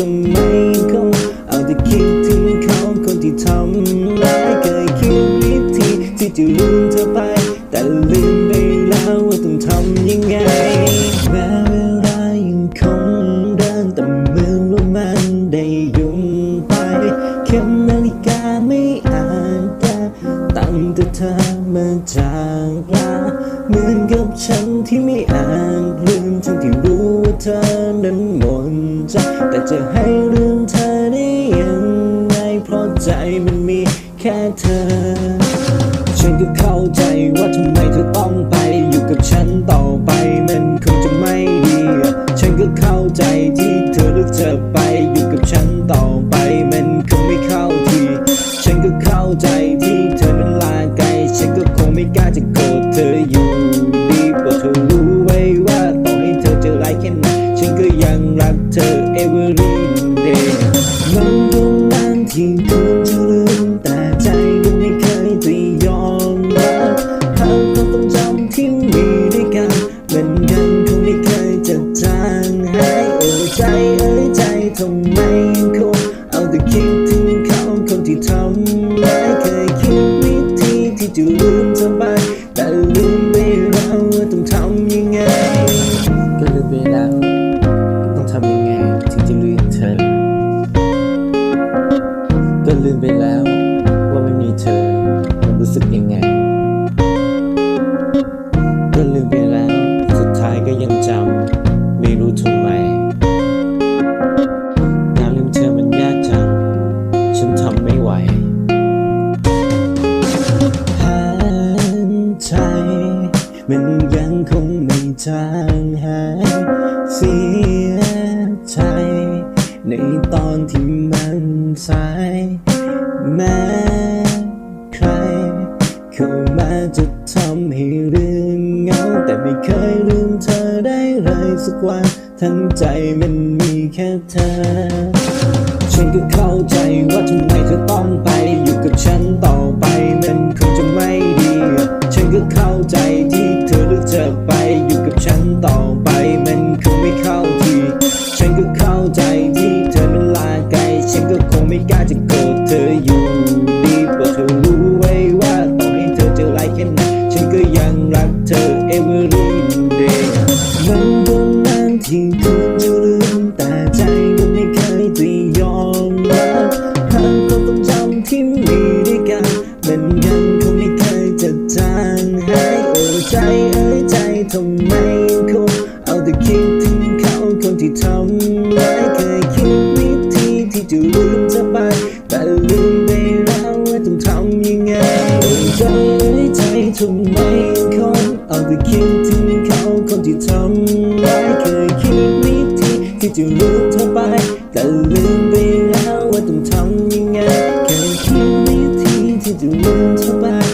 ทำไมคงเอาแต่คิดถึงเขาคนที่ทำร้ายเคยคิดวิธีที่จะลืมเธอไป แต่ลืมไปแล้วว่าต้องทำยังไง แม้เวลายังคงเดินแต่เหมือนว่ามันได้ยุ่งไปเข็มนาฬิกาไม่อานแต่ตั้งแต่เธอมาจากลา เหมือนกับฉันที่ไม่อานลืมทั้งที่รู้ว่าเธอนั้นหมดใจแต่จะให้ลืมเธอได้ยังไงเพราะใจมันมีแค่เธอ ฉันก็เข้าใจว่าทำไมเธอต้องไปอยู่กับฉันต่อไปมันคงจะไม่ดี ฉันก็เข้าใจที่เธอเลือกจะไปอยู่กับฉันต่อไปมันคงไม่เข้าทีฉันก็เข้าใจที่เธอนั้นลาไกลฉันก็คงไม่กล้าจะโกรธเธออยู่ ที่มีด้วยกันเหมันยังคงไม่เคยจะจางหายโอ้ใจเอ้ยใจทำไมยังคงเอาแต่คิดถึงเขาคนที่ทำร้ายเคยคิดวิธีที่จะลืมเธอไปแต่ลืมไปแล้วว่าต้องทำยังไง ก็ลืมไปแล้วต้องทำยังไงถึงจะลืมเธอ ก็ลืมไปแล้วว่าไม่มีเธอมันรู้สึกยังไง ยังคงไม่จางหายเสียใจในตอนที่มันสายแม้ใคร เข้ามาจะทำให้ลืมเหงา แต่ไม่เคยลืมเธอได้เลยสักวัน ทั้งใจมันมีแค่เธอ ฉันก็เข้าใจว่าทำไมเธอต้องไป อยู่กับฉันต่อไปมันคงไม่เข้าที ฉันก็เข้าใจที่เธอนั้นลาไกล ฉันก็คงไม่กล้าจะโกรธเธออยู่ดีเพราะเธอรู้ไว้ว่าต่อให้เธอเจอร้ายแค่ไหนฉันก็ยังรักเธอ every day มันก็นานที่คุณจะลืมแต่ใจก็ไม่เคยจะยอมรับภาพความทรงจำที่มี ทำไมยังคงเอาแต่คิดถึงเขาคนที่ทำร้ายเคยคิดวิธีที่จะลืมเธอไป แต่ลืมไปแล้วว่าต้องทำยังไงโอ้ใจเอ้ยใจทำไมยังคงเอาแต่คิดถึงเขาคนที่ทำร้ายเคยคิดวิธีที่จะลืมเธอไป แต่ลืมไปแล้วว่าต้องทำยังไงเคยคิดวิธีที่จะลืมเธอไป